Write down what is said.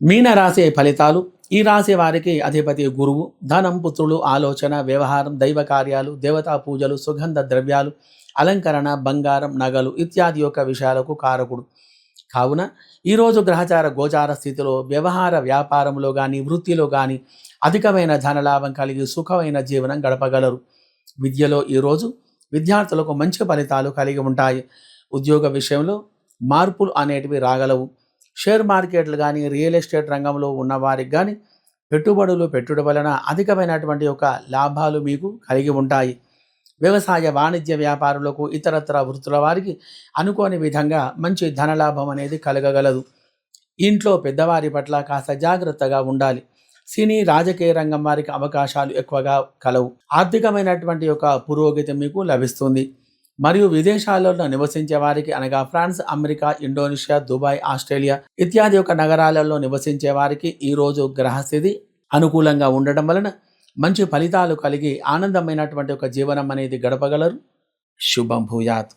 మీన రాశి ఫలితాలు ఈ రాశి వారికి అధిపతి గురువు ధనం పుత్రులు ఆలోచన వ్యవహారం దైవ కార్యాలు దేవతా పూజలు సుగంధ ద్రవ్యాలు అలంకరణ బంగారం నగలు ఇత్యాది యొక్క విషయాలకు కారకుడు. కావున ఈరోజు గ్రహచార గోచార స్థితిలో వ్యవహార వ్యాపారంలో కానీ వృత్తిలో కానీ అధికమైన ధనలాభం కలిగి సుఖమైన జీవనం గడపగలరు. విద్యలో ఈరోజు విద్యార్థులకు మంచి ఫలితాలు కలిగి ఉంటాయి. ఉద్యోగ విషయంలో మార్పులు అనేటివి రాగలవు. షేర్ మార్కెట్లు కానీ రియల్ ఎస్టేట్ రంగంలో ఉన్నవారికి కానీ పెట్టుబడులు పెట్టుడు వలన అధికమైనటువంటి యొక్క లాభాలు మీకు కలిగి ఉంటాయి. వ్యవసాయ వాణిజ్య వ్యాపారులకు ఇతరత్ర వృత్తుల వారికి అనుకోని విధంగా మంచి ధనలాభం అనేది కలగగలదు. ఇంట్లో పెద్దవారి పట్ల కాస్త జాగ్రత్తగా ఉండాలి. సినీ రాజకీయ రంగం వారికి అవకాశాలు ఎక్కువగా కలవు. ఆర్థికమైనటువంటి యొక్క పురోగతి మీకు లభిస్తుంది. మరియు విదేశాలలో నివసించే వారికి అనగా France America Indonesia Dubai Australia ఇత్యాది యొక్క నగరాలలో నివసించే వారికి ఈరోజు గ్రహస్థితి అనుకూలంగా ఉండడం వలన మంచి ఫలితాలు కలిగి ఆనందమైనటువంటి ఒక జీవనం అనేది గడపగలరు. శుభం భూయాత్.